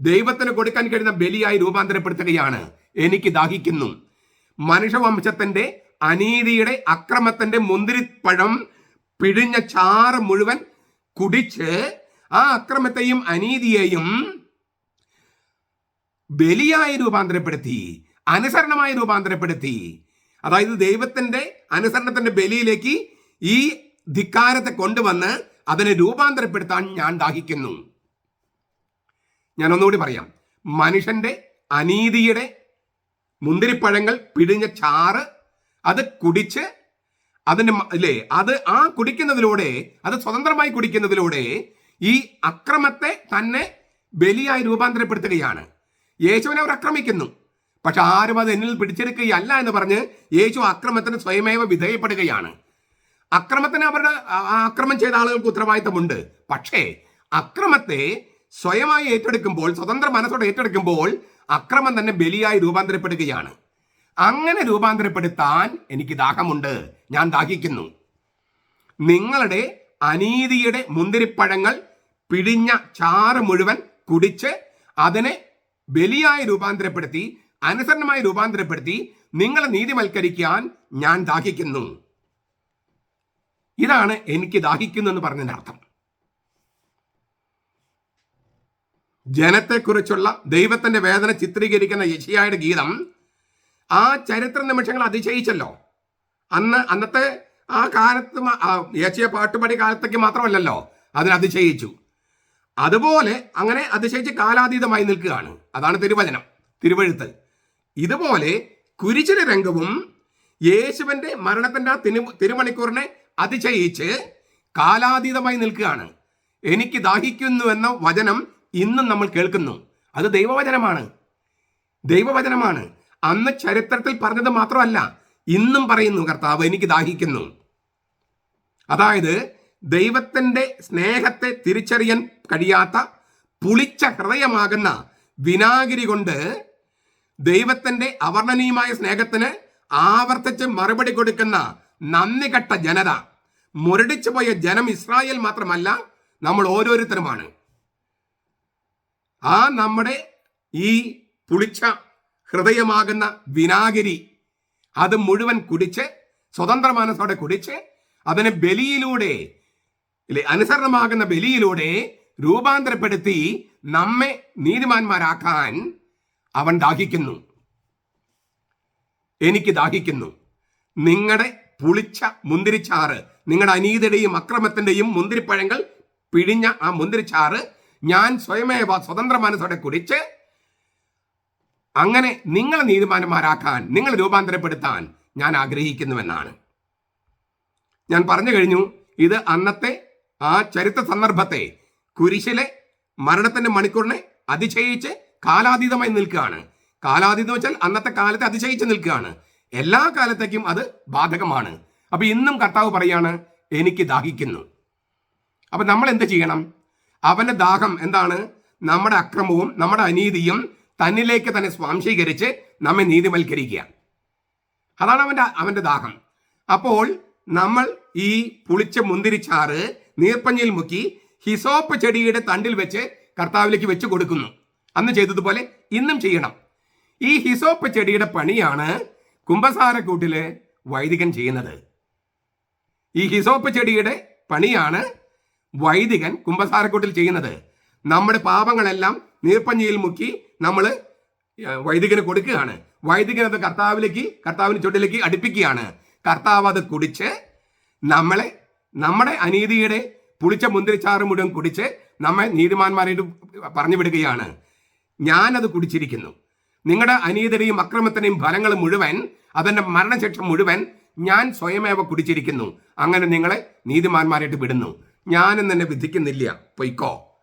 ദൈവത്തിന് കൊടുക്കാൻ കഴിയുന്ന ബലിയായി രൂപാന്തരപ്പെടുത്തുകയാണ്. എനിക്ക് ദാഹിക്കുന്നു. മനുഷ്യവംശത്തിന്റെ അനീതിയുടെ അക്രമത്തിന്റെ മുന്തിരിപ്പഴം പിഴിഞ്ഞ ചാറ് മുഴുവൻ കുടിച്ച് ആ അക്രമത്തെയും അനീതിയെയും ബലിയായി രൂപാന്തരപ്പെടുത്തി അനുസരണമായി രൂപാന്തരപ്പെടുത്തി. അതായത് ദൈവത്തിന്റെ അനുസരണത്തിന്റെ ബലിയിലേക്ക് ഈ ധിക്കാരത്തെ കൊണ്ടുവന്ന് അതിനെ രൂപാന്തരപ്പെടുത്താൻ ഞാൻ ദാഹിക്കുന്നു. ഞാൻ ഒന്നുകൂടി പറയാം. മനുഷ്യന്റെ അനീതിയുടെ മുന്തിരിപ്പഴങ്ങൾ പിഴിഞ്ഞ ചാറ് അത് കുടിച്ച് അതിന്റെ അല്ലേ അത് ആ കുടിക്കുന്നതിലൂടെ അത് സ്വതന്ത്രമായി കുടിക്കുന്നതിലൂടെ ഈ അക്രമത്തെ തന്നെ ബലിയായി രൂപാന്തരപ്പെടുത്തുകയാണ്. യേശുവിനെ അവർ ആക്രമിക്കുന്നു. പക്ഷെ ആരും അത് എന്നിൽ പിടിച്ചെടുക്കുകയല്ല എന്ന് പറഞ്ഞ് യേശു അക്രമത്തിന് സ്വയമേവ വിധേയപ്പെടുകയാണ്. അക്രമത്തിന് അവരുടെ ആ- ആ ചെയ്ത ആളുകൾക്ക് ഉത്തരവാദിത്തമുണ്ട്. പക്ഷേ അക്രമത്തെ സ്വയമായി ഏറ്റെടുക്കുമ്പോൾ സ്വതന്ത്ര മനസ്സോടെ ഏറ്റെടുക്കുമ്പോൾ അക്രമം തന്നെ ബലിയായി രൂപാന്തരപ്പെടുകയാണ്. അങ്ങനെ രൂപാന്തരപ്പെടുത്താൻ എനിക്ക് ദാഹമുണ്ട്. ഞാൻ ദാഹിക്കുന്നു. നിങ്ങളുടെ അനീതിയുടെ മുന്തിരിപ്പഴങ്ങൾ പിഴിഞ്ഞ ചാറ് മുഴുവൻ കുടിച്ച് അതിനെ ബലിയായി രൂപാന്തരപ്പെടുത്തി അനുസരണമായി രൂപാന്തരപ്പെടുത്തി നിങ്ങളെ നീതിമത്കരിക്കാൻ ഞാൻ ദാഹിക്കുന്നു. ഇതാണ് എനിക്ക് ദാഹിക്കുന്നു എന്ന് പറഞ്ഞതിന്റെ അർത്ഥം. ജനത്തെക്കുറിച്ചുള്ള ദൈവത്തിന്റെ വേദന ചിത്രീകരിക്കുന്ന യശിയായുടെ ഗീതം ആ ചരിത്ര നിമിഷങ്ങൾ അതിശയിച്ചല്ലോ. അന്ന് അന്നത്തെ ആ കാലത്ത് യശിയ പാട്ടുപാടി കാലത്തേക്ക് മാത്രമല്ലല്ലോ അതിന് അതിശയിച്ചു അതുപോലെ അങ്ങനെ അതിശയിച്ച് കാലാതീതമായി നിൽക്കുകയാണ്. അതാണ് തിരുവചനം തിരുവഴുത്തൽ ഇതുപോലെ കുരിശിന് രംഗവും യേശുവിന്റെ മരണത്തിന്റെ ആ തിരു തിരുമണിക്കൂറിനെ അതിശയിച്ച് കാലാതീതമായി നിൽക്കുകയാണ്. എനിക്ക് ദാഹിക്കുന്നു എന്ന വചനം ഇന്നും നമ്മൾ കേൾക്കുന്നു. അത് ദൈവവചനമാണ്. ദൈവവചനമാണ്. അന്ന് ചരിത്രത്തിൽ പറഞ്ഞത് മാത്രമല്ല ഇന്നും പറയുന്നു കർത്താവ് എനിക്ക് ദാഹിക്കുന്നു. അതായത് ദൈവത്തിന്റെ സ്നേഹത്തെ തിരിച്ചറിയാൻ കഴിയാത്ത പുളിച്ച ഹൃദയമാകുന്ന വിനാഗിരി കൊണ്ട് ദൈവത്തിന്റെ അവർണനീയമായ സ്നേഹത്തിന് ആവർത്തിച്ച് മറുപടി കൊടുക്കുന്ന നന്ദി കെട്ട ജനത. മുരടിച്ചു പോയ ജനം ഇസ്രായേൽ മാത്രമല്ല നമ്മൾ ഓരോരുത്തരുമാണ്. ആ നമ്മുടെ ഈ പുളിച്ച ഹൃദയമാകുന്ന വിനാഗിരി അത് മുഴുവൻ കുടിച്ച് സ്വതന്ത്ര മനസ്സോടെ കുടിച്ച് അതിനെ ബലിയിലൂടെ ഇല്ലേ? അനുസരണമാകുന്ന ബലിയിലൂടെ രൂപാന്തരപ്പെടുത്തി നമ്മെ നീതിമാന്മാരാക്കാൻ അവൻ ദാഹിക്കുന്നു. എനിക്ക് ദാഹിക്കുന്നു. നിങ്ങളുടെ പുളിച്ച മുന്തിരിച്ചാറ് നിങ്ങളുടെ അനീതിയുടെയും അക്രമത്തിന്റെയും മുന്തിരിപ്പഴങ്ങൾ പിഴിഞ്ഞ ആ മുന്തിരിച്ചാറ് ഞാൻ സ്വയമേവ സ്വതന്ത്ര മനസ്സോടെ കുടിച്ച് അങ്ങനെ നിങ്ങളെ നീതിമാന്മാരാക്കാൻ നിങ്ങൾ രൂപാന്തരപ്പെടുത്താൻ ഞാൻ ആഗ്രഹിക്കുന്നുവെന്നാണ്. ഞാൻ പറഞ്ഞു കഴിഞ്ഞു ഇത് അന്നത്തെ ആ ചരിത്ര സന്ദർഭത്തെ കുരിശിലെ മരണത്തിന്റെ മണിക്കൂറിനെ അതിശയിച്ച് കാലാതീതമായി നിൽക്കുകയാണ്. കാലാതീതം വെച്ചാൽ അന്നത്തെ കാലത്തെ അതിശയിച്ച് നിൽക്കുകയാണ്. എല്ലാ കാലത്തേക്കും അത് ബാധകമാണ്. അപ്പൊ ഇന്നും കർത്താവ് പറയാണ് എനിക്ക് ദാഹിക്കുന്നു. അപ്പൊ നമ്മൾ എന്ത് ചെയ്യണം? അവന്റെ ദാഹം എന്താണ്? നമ്മുടെ അക്രമവും നമ്മുടെ അനീതിയും തന്നിലേക്ക് തന്നെ സ്വാംശീകരിച്ച് നമ്മെ നീതിവൽക്കരിക്കുക അതാണ് അവന്റെ അവന്റെ ദാഹം. അപ്പോൾ നമ്മൾ ഈ പുളിച്ച മുന്തിരിച്ചാറ് നീർപ്പഞ്ഞിൽ മുക്കി ഹിസോപ്പ് ചെടിയുടെ തണ്ടിൽ വെച്ച് കർത്താവിലേക്ക് വെച്ച് കൊടുക്കുന്നു. അന്ന് ചെയ്തതുപോലെ ഇന്നും ചെയ്യണം. ഈ ഹിസോപ്പ് ചെടിയുടെ പണിയാണ് കുംഭസാരക്കൂട്ടിൽ വൈദികൻ ചെയ്യുന്നത്. ഈ ഹിസോപ്പ് ചെടിയുടെ പണിയാണ് വൈദികൻ കുംഭസാരക്കൂട്ടിൽ ചെയ്യുന്നത്. നമ്മുടെ പാപങ്ങളെല്ലാം നീർപ്പഞ്ഞിയിൽ മുക്കി നമ്മൾ വൈദികന് കൊടുക്കുകയാണ്. വൈദികൻ അത് കർത്താവിലേക്ക് കർത്താവിന് ചുട്ടിലേക്ക് അടുപ്പിക്കുകയാണ്. കർത്താവ് അത് കുടിച്ച് നമ്മളെ നമ്മുടെ അനീതിയുടെ പുളിച്ച മുന്തിരിച്ചാറ് മുഴുവൻ കുടിച്ച് നമ്മെ നീതിമാന്മാരായിട്ട് പറഞ്ഞു വിടുകയാണ്. ഞാനത് കുടിച്ചിരിക്കുന്നു. നിങ്ങളുടെ അനീതിയുടെയും അക്രമത്തിന്റെയും ഫലങ്ങൾ മുഴുവൻ അതിന്റെ മരണശിക്ഷ മുഴുവൻ ഞാൻ സ്വയമേവ കുടിച്ചിരിക്കുന്നു. അങ്ങനെ നിങ്ങളെ നീതിമാന്മാരായിട്ട് വിടുന്നു. ഞാനും തന്നെ വിധിക്കുന്നില്ല. പൊയ്ക്കോ.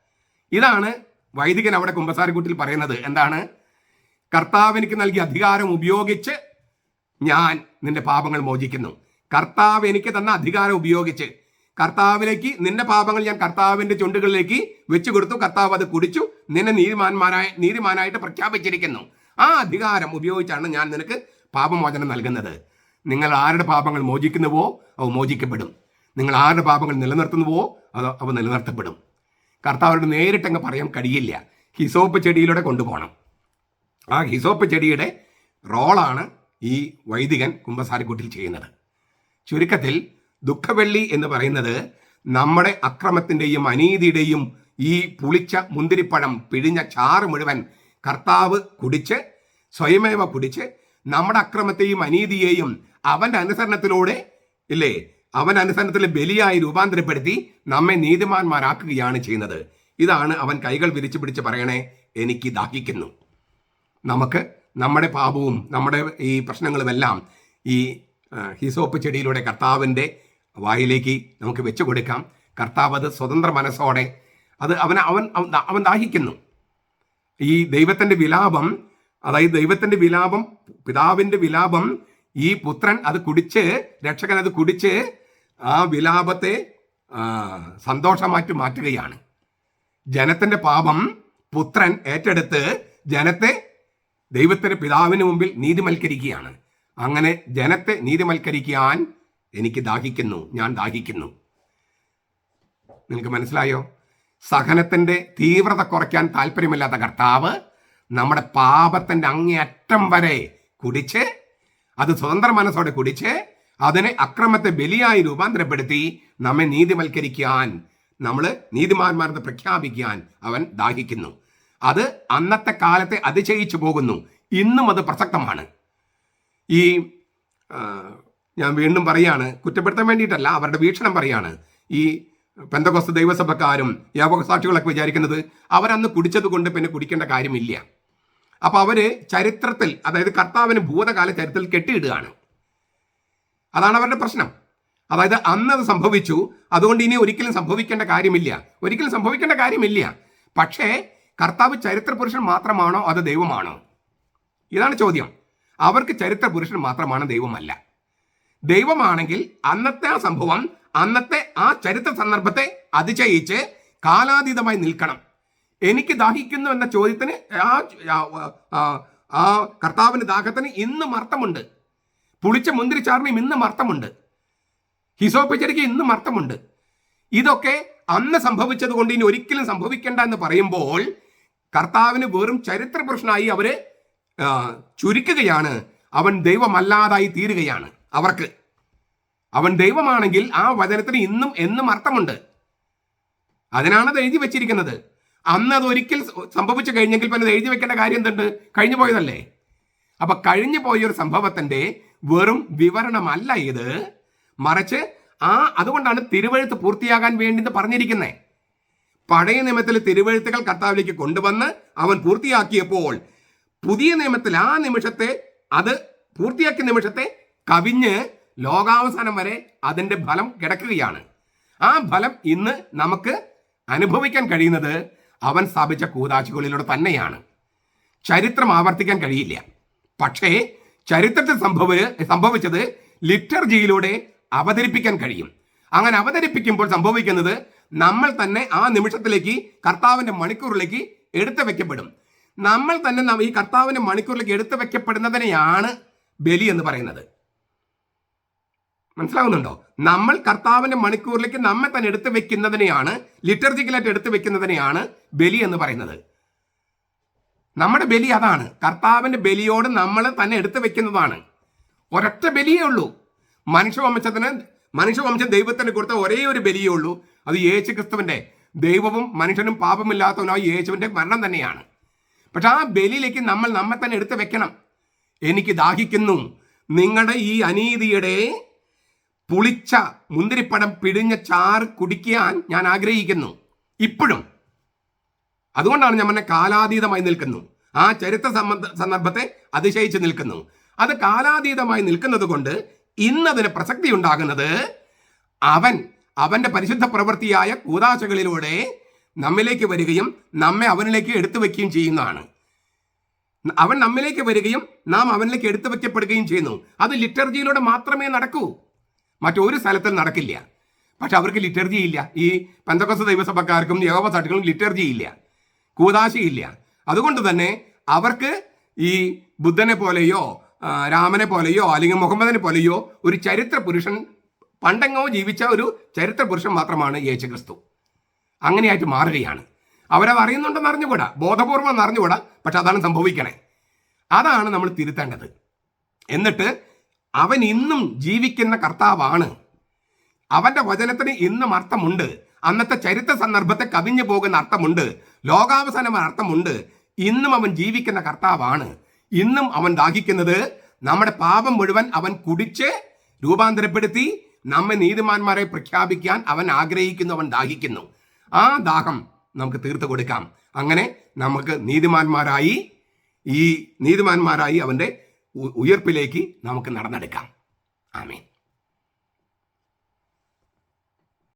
ഇതാണ് വൈദികൻ അവിടെ കുമ്പസാരക്കൂട്ടിൽ പറയുന്നത്. എന്താണ്? കർത്താവ് എനിക്ക് നൽകിയ അധികാരം ഉപയോഗിച്ച് ഞാൻ നിന്റെ പാപങ്ങൾ മോചിക്കുന്നു. കർത്താവ് എനിക്ക് തന്ന അധികാരം ഉപയോഗിച്ച് കർത്താവിലേക്ക് നിന്റെ പാപങ്ങൾ ഞാൻ കർത്താവിന്റെ ചുണ്ടുകളിലേക്ക് വെച്ചു കൊടുത്തു കർത്താവ് അത് കുടിച്ചു. നിന്നെ നീതിമാന്മാരായ നീതിമാനായിട്ട് പ്രഖ്യാപിച്ചിരിക്കുന്നു. ആ അധികാരം ഉപയോഗിച്ചാണ് ഞാൻ നിനക്ക് പാപമോചനം നൽകുന്നത്. നിങ്ങൾ ആരുടെ പാപങ്ങൾ മോചിക്കുന്നുവോ അവ മോചിക്കപ്പെടും. നിങ്ങൾ ആരുടെ പാപങ്ങൾ നിലനിർത്തുന്നുവോ അത് അവ നിലനിർത്തപ്പെടും. കർത്താവിനോട് നേരിട്ടങ്ങ് പറയാൻ കഴിയില്ല. ഹിസോപ്പ് ചെടിയിലൂടെ കൊണ്ടുപോകണം. ആ ഹിസോപ്പ് ചെടിയുടെ റോളാണ് ഈ വൈദികൻ കുംഭസാരക്കൂട്ടിൽ ചെയ്യുന്നത്. ചുരുക്കത്തിൽ ദുഃഖവെള്ളി എന്ന് പറയുന്നത് നമ്മുടെ അക്രമത്തിന്റെയും അനീതിയുടെയും ഈ പുളിച്ച മുന്തിരിപ്പഴം പിഴിഞ്ഞ ചാറ് മുഴുവൻ കർത്താവ് കുടിച്ച് സ്വയമേവ കുടിച്ച് നമ്മുടെ അക്രമത്തെയും അനീതിയെയും അവന്റെ അനുസരണത്തിലൂടെ ഇല്ലേ? അവൻ അനുസരണത്തിൽ ബലിയായി രൂപാന്തരപ്പെടുത്തി നമ്മെ നീതിമാന്മാരാക്കുകയാണ് ചെയ്യുന്നത്. ഇതാണ് അവൻ കൈകൾ വിരിച്ചു പിടിച്ച് പറയണേ എനിക്ക് ദാഹിക്കുന്നു. നമുക്ക് നമ്മുടെ പാപവും നമ്മുടെ ഈ പ്രശ്നങ്ങളുമെല്ലാം ഈ ഹിസോപ്പ് ചെടിയിലൂടെ കർത്താവിന്റെ വായിലേക്ക് നമുക്ക് വെച്ചു കൊടുക്കാം. കർത്താവ് അത് സ്വതന്ത്ര മനസ്സോടെ അത് അവൻ അവൻ അവൻ ദാഹിക്കുന്നു. ഈ ദൈവത്തിന്റെ വിലാപം അതായത് ദൈവത്തിന്റെ വിലാപം പിതാവിന്റെ വിലാപം ഈ പുത്രൻ അത് കുടിച്ച് രക്ഷകൻ അത് കുടിച്ച് ആ വിലാപത്തെ സന്തോഷമാറ്റി മാറ്റുകയാണ്. ജനത്തിന്റെ പാപം പുത്രൻ ഏറ്റെടുത്ത് ജനത്തെ ദൈവത്തിന്റെ പിതാവിന് മുമ്പിൽ നീതിമൽക്കരിക്കുകയാണ്. അങ്ങനെ ജനത്തെ നീതിമൽക്കരിക്കാൻ എനിക്ക് ദാഹിക്കുന്നു ഞാൻ ദാഹിക്കുന്നു. നിങ്ങൾക്ക് മനസ്സിലായോ? സഹനത്തിന്റെ തീവ്രത കുറയ്ക്കാൻ താല്പര്യമില്ലാത്ത കർത്താവ് നമ്മുടെ പാപത്തിന്റെ അങ്ങേയറ്റം വരെ കുടിച്ച് അത് സ്വതന്ത്ര മനസ്സോടെ കുടിച്ച് അതിനെ അക്രമത്തെ ബലിയായി രൂപാന്തരപ്പെടുത്തി നമ്മെ നീതിവൽക്കരിക്കാൻ നമ്മൾ നീതിമാന്മാരെന്ന് പ്രഖ്യാപിക്കാൻ അവൻ ദാഹിക്കുന്നു. അത് അന്നത്തെ കാലത്തെ അതിശയിച്ചു പോകുന്നു. ഇന്നും അത് പ്രസക്തമാണ്. ഈ ഞാൻ വീണ്ടും പറയാണ് കുറ്റപ്പെടുത്താൻ വേണ്ടിയിട്ടല്ല അവരുടെ വീക്ഷണം പറയാണ്. ഈ പെന്തകോസ് ദൈവസഭക്കാരും യാപകസാക്ഷികളൊക്കെ വിചാരിക്കുന്നത് അവരന്ന് കുടിച്ചത് കൊണ്ട് പിന്നെ കുടിക്കേണ്ട കാര്യമില്ല. അപ്പൊ അവർ ചരിത്രത്തിൽ അതായത് കർത്താവിന് ഭൂതകാല ചരിത്രത്തിൽ കെട്ടിയിടുകയാണ്. അതാണ് അവരുടെ പ്രശ്നം. അതായത് അന്ന് അത് സംഭവിച്ചു അതുകൊണ്ട് ഇനി ഒരിക്കലും സംഭവിക്കേണ്ട കാര്യമില്ല. ഒരിക്കലും സംഭവിക്കേണ്ട കാര്യമില്ല. പക്ഷേ കർത്താവ് ചരിത്ര പുരുഷൻ മാത്രമാണോ അത് ദൈവമാണോ? ഇതാണ് ചോദ്യം. അവർക്ക് ചരിത്ര പുരുഷൻ മാത്രമാണ് ദൈവമല്ല. ദൈവമാണെങ്കിൽ അന്നത്തെ ആ സംഭവം അന്നത്തെ ആ ചരിത്ര സന്ദർഭത്തെ അതിശയിച്ച് കാലാതീതമായി നിൽക്കണം. എനിക്ക് ദാഹിക്കുന്നു എന്ന ചോദ്യത്തിന് ആ ആ- കർത്താവിന്റെ ദാഹത്തിന് ഇന്നും അർത്ഥമുണ്ട്. പുളിച്ച മുന്തിരിച്ചാറിനും ഇന്നും അർത്ഥമുണ്ട്. ഹിസോപ്പിച്ചടിക്ക് ഇന്നും അർത്ഥമുണ്ട്. ഇതൊക്കെ അന്ന് സംഭവിച്ചത് കൊണ്ട് ഇനി ഒരിക്കലും സംഭവിക്കേണ്ട എന്ന് പറയുമ്പോൾ കർത്താവിന് വെറും ചരിത്ര പുരുഷനായി അവർ ചുരുക്കുകയാണ്. അവൻ ദൈവമല്ലാതായി തീരുകയാണ്. അവർക്ക്. അവൻ ദൈവമാണെങ്കിൽ ആ വചനത്തിന് ഇന്നും എന്നും അർത്ഥമുണ്ട്. അതിനാണ് അത് എഴുതി വെച്ചിരിക്കുന്നത്. അന്ന് അത് ഒരിക്കൽ സംഭവിച്ചു കഴിഞ്ഞെങ്കിൽ പിന്നെ എഴുതി വെക്കേണ്ട കാര്യം എന്തുണ്ട്? കഴിഞ്ഞു പോയതല്ലേ? അപ്പൊ കഴിഞ്ഞു പോയൊരു സംഭവത്തിന്റെ വെറും വിവരണമല്ല ഇത്. മറിച്ച് ആ അതുകൊണ്ടാണ് തിരുവഴുത്ത് പൂർത്തിയാകാൻ വേണ്ടി പറഞ്ഞിരിക്കുന്നത് പഴയ നിയമത്തിൽ തിരുവഴുത്തുകൾ കർത്താവിലേക്ക് കൊണ്ടുവന്ന് അവൻ പൂർത്തിയാക്കിയപ്പോൾ പുതിയ നിയമത്തിൽ ആ നിമിഷത്തെ അത് പൂർത്തിയാക്കിയ നിമിഷത്തെ കവിഞ്ഞ് ലോകാവസാനം വരെ അതിന്റെ ഫലം കിടക്കുകയാണ്. ആ ഫലം ഇന്ന് നമുക്ക് അനുഭവിക്കാൻ കഴിയുന്നത് അവൻ സ്ഥാപിച്ച കൂതാശികളിലൂടെ തന്നെയാണ്. ചരിത്രം ആവർത്തിക്കാൻ കഴിയില്ല. പക്ഷേ ചരിത്രത്തിൽ സംഭവ സംഭവിച്ചത് ലിറ്റർജിയിലൂടെ അവതരിപ്പിക്കാൻ കഴിയും. അങ്ങനെ അവതരിപ്പിക്കുമ്പോൾ സംഭവിക്കുന്നത് നമ്മൾ തന്നെ ആ നിമിഷത്തിലേക്ക് കർത്താവിന്റെ മണിക്കൂറിലേക്ക് എടുത്തു വെക്കപ്പെടും. നമ്മൾ തന്നെ ഈ കർത്താവിന്റെ മണിക്കൂറിലേക്ക് എടുത്തു വെക്കപ്പെടുന്നതിനെയാണ് ബലി എന്ന് പറയുന്നത്. മനസ്സിലാവുന്നുണ്ടോ? നമ്മൾ കർത്താവിന്റെ മണിക്കൂറിലേക്ക് നമ്മെ തന്നെ എടുത്തു വെക്കുന്നതിനെയാണ് ലിറ്റർജിക്കലായിട്ട് എടുത്തു വെക്കുന്നതിനെയാണ് ബലി എന്ന് പറയുന്നത്. നമ്മുടെ ബലി അതാണ്. കർത്താവിന്റെ ബലിയോട് നമ്മൾ തന്നെ എടുത്തു വെക്കുന്നതാണ്. ഒരൊറ്റ ബലിയേ ഉള്ളൂ. മനുഷ്യവംശത്തിന് മനുഷ്യവംശം ദൈവത്തിന് കൊടുത്ത ഒരേ ഒരു ബലിയേ ഉള്ളൂ. അത് യേശു ക്രിസ്തുവിന്റെ ദൈവവും മനുഷ്യനും പാപമില്ലാത്തവനായി യേശുവിന്റെ മരണം തന്നെയാണ്. പക്ഷെ ആ ബലിയിലേക്ക് നമ്മൾ നമ്മെ തന്നെ എടുത്തു വെക്കണം. എനിക്ക് ദാഹിക്കുന്നു. നിങ്ങളുടെ ഈ അനീതിയുടെ പുളിച്ച മുന്തിരിപ്പടം പിടിഞ്ഞ ചാറ് കുടിക്കാൻ ഞാൻ ആഗ്രഹിക്കുന്നു. ഇപ്പോഴും. അതുകൊണ്ടാണ് ഞാൻ പറഞ്ഞ കാലാതീതമായി നിൽക്കുന്നു. ആ ചരിത്ര സംബന്ധ സന്ദർഭത്തെ അതിശയിച്ച് നിൽക്കുന്നു. അത് കാലാതീതമായി നിൽക്കുന്നത് കൊണ്ട് ഇന്നതിന് പ്രസക്തി ഉണ്ടാകുന്നത് അവൻ അവന്റെ പരിശുദ്ധ പ്രവൃത്തിയായ കൂതാശകളിലൂടെ നമ്മിലേക്ക് വരികയും നമ്മെ അവനിലേക്ക് എടുത്തു വയ്ക്കുകയും ചെയ്യുന്നതാണ്. അവൻ നമ്മിലേക്ക് വരികയും നാം അവനിലേക്ക് എടുത്തു വയ്ക്കപ്പെടുകയും ചെയ്യുന്നു. അത് ലിറ്റർജിയിലൂടെ മാത്രമേ നടക്കൂ. മറ്റൊരു സ്ഥലത്തിൽ നടക്കില്ല. പക്ഷെ അവർക്ക് ലിറ്റർജി ഇല്ല. ഈ പന്തക്കസ് ദൈവസഭക്കാർക്കും യഹോവ സാക്ഷികളും ലിറ്റർജി ഇല്ല. കൂതാശിയില്ല അതുകൊണ്ട് തന്നെ അവർക്ക് ഈ ബുദ്ധനെ പോലെയോ രാമനെ പോലെയോ അല്ലെങ്കിൽ മുഹമ്മദിനെ പോലെയോ ഒരു ചരിത്ര പുരുഷൻ പണ്ടെങ്ങോ ജീവിച്ച ഒരു ചരിത്ര പുരുഷൻ മാത്രമാണ് യേശു ക്രിസ്തു അങ്ങനെയായിട്ട് മാറുകയാണ്. അവരത് അറിയുന്നുണ്ടെന്ന് അറിഞ്ഞുകൂടാ? ബോധപൂർവം അറിഞ്ഞുകൂടാ? പക്ഷെ അതാണ് സംഭവിക്കണേ. അതാണ് നമ്മൾ തിരുത്തേണ്ടത്. എന്നിട്ട് അവൻ ഇന്നും ജീവിക്കുന്ന കർത്താവാണ്. അവന്റെ വചനത്തിന് ഇന്നും അർത്ഥമുണ്ട്. അന്നത്തെ ചരിത്ര സന്ദർഭത്തെ കവിഞ്ഞു പോകുന്ന അർത്ഥമുണ്ട്. ലോകാവസാനം അർത്ഥമുണ്ട്. ഇന്നും അവൻ ജീവിക്കുന്ന കർത്താവാണ്. ഇന്നും അവൻ ദാഹിക്കുന്നത് നമ്മുടെ പാപം മുഴുവൻ അവൻ കുടിച്ച് രൂപാന്തരപ്പെടുത്തി നമ്മെ നീതിമാന്മാരെ പ്രഖ്യാപിക്കാൻ അവൻ ആഗ്രഹിക്കുന്നു അവൻ ദാഹിക്കുന്നു. ആ ദാഹം നമുക്ക് തീർത്തു കൊടുക്കാം. അങ്ങനെ നമുക്ക് നീതിമാന്മാരായി ഈ നീതിമാന്മാരായി അവന്റെ ഉ- ഉയർപ്പിലേക്ക് നമുക്ക് നടന്നെടുക്കാം. ആമേൻ.